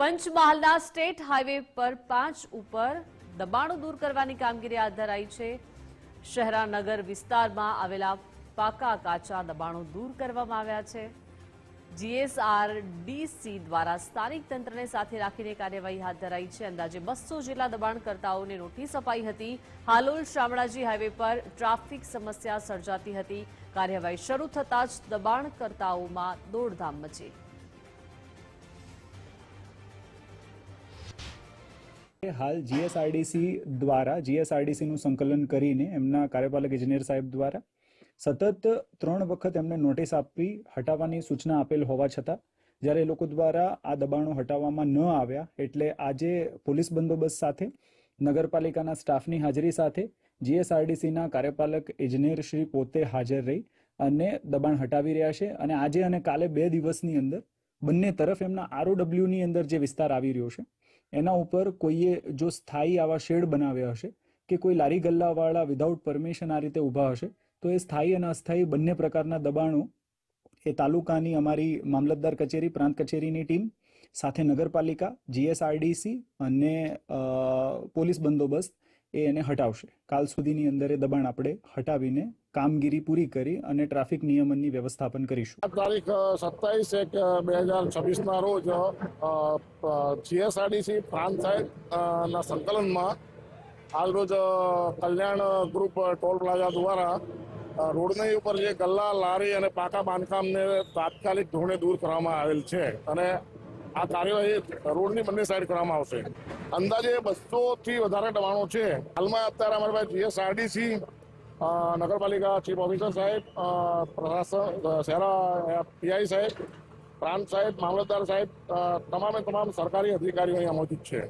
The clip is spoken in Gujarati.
પંચમહાલના સ્ટેટ હાઈવે પર પાંચ ઉપર દબાણો દૂર કરવાની કામગીરી હાથ ધરાઈ છે. શહેરાનગર વિસ્તારમાં આવેલા પાકા કાચા દબાણો દૂર કરવામાં આવ્યા છે. જીએસઆરડીસી દ્વારા સ્થાનિક તંત્રને સાથે રાખીને કાર્યવાહી હાથ ધરાઈ છે. અંદાજે બસો જેટલા દબાણકર્તાઓને નોટિસ અપાઈ હતી. હાલોલ શામળાજી હાઈવે પર ટ્રાફિક સમસ્યા સર્જાતી હતી. કાર્યવાહી શરૂ થતાં જ દબાણકર્તાઓમાં દોડધામ મચી. હાલ જીએસઆરડીસી દ્વારા જીએસઆરડીસીનું સંકલન કરીને એમના કાર્યપાલક ઇજનેર સાહેબ દ્વારા સતત ત્રણ વખત એમને નોટિસ આપી, હટાવવાની સૂચના આપેલ હોવા છતાં, જ્યારે એ લોકો દ્વારા આ દબાણો હટાવવામાં ન આવ્યા, એટલે આજે પોલીસ બંદોબસ્ત સાથે, નગરપાલિકાના સ્ટાફની હાજરી સાથે જીએસઆરડીસીના કાર્યપાલક ઇજનેર શ્રી પોતે હાજર રહી અને દબાણ હટાવી રહ્યા છે. અને આજે અને કાલે બે દિવસની અંદર બંને તરફ એમના આરઓડબ્લ્યુની અંદર જે વિસ્તાર આવી રહ્યો છે, એના ઉપર કોઈએ જો સ્થાયી આવા શેડ બનાવ્યા હશે કે કોઈ લારી ગલ્લાવાળા વિધાઉટ પરમિશન આ રીતે ઊભા હશે, તો એ સ્થાયી અને અસ્થાયી બંને પ્રકારના દબાણો એ તાલુકાની અમારી મામલતદાર કચેરી, પ્રાંત કચેરીની ટીમ સાથે નગરપાલિકા જીએસઆરડીસી અને પોલીસ બંદોબસ્ત એ એને હટાવશે. કાલ સુધીની અંદર એ દબાણ આપણે હટાવીને કામગીરી પૂરી કરી અને ટ્રાફિક નિયમનની વ્યવસ્થાપન કરીશું. તારીખ સત્તાવીસ એક બે હજાર છવ્વીસના રોજ જીએસઆરડીસી ફ્રાન્સ સાહેબ ના સંકલનમાં હાલ રોજ કલ્યાણ ગ્રુપ ટોલ પ્લાઝા દ્વારા રોડની ઉપર જે ગલ્લા, લારી અને પાકા બાંધકામને તાત્કાલિક ધોરણે દૂર કરવામાં આવેલ છે. અને આ કાર્યવાહી રોડની બંને સાઈડ કરવામાં આવશે. અંદાજે બસો થી વધારે દબાણો છે. હાલમાં અત્યારે અમારી પાસે જીએસઆરડીસી નગરપાલિકા ચીફ ઓફિસર સાહેબ પ્રશાસન શહેરા પીઆઈ સાહેબ, પ્રાંત સાહેબ, મામલતદાર સાહેબ તમામે તમામ સરકારી અધિકારીઓ અહીંયા મોજૂદ છે.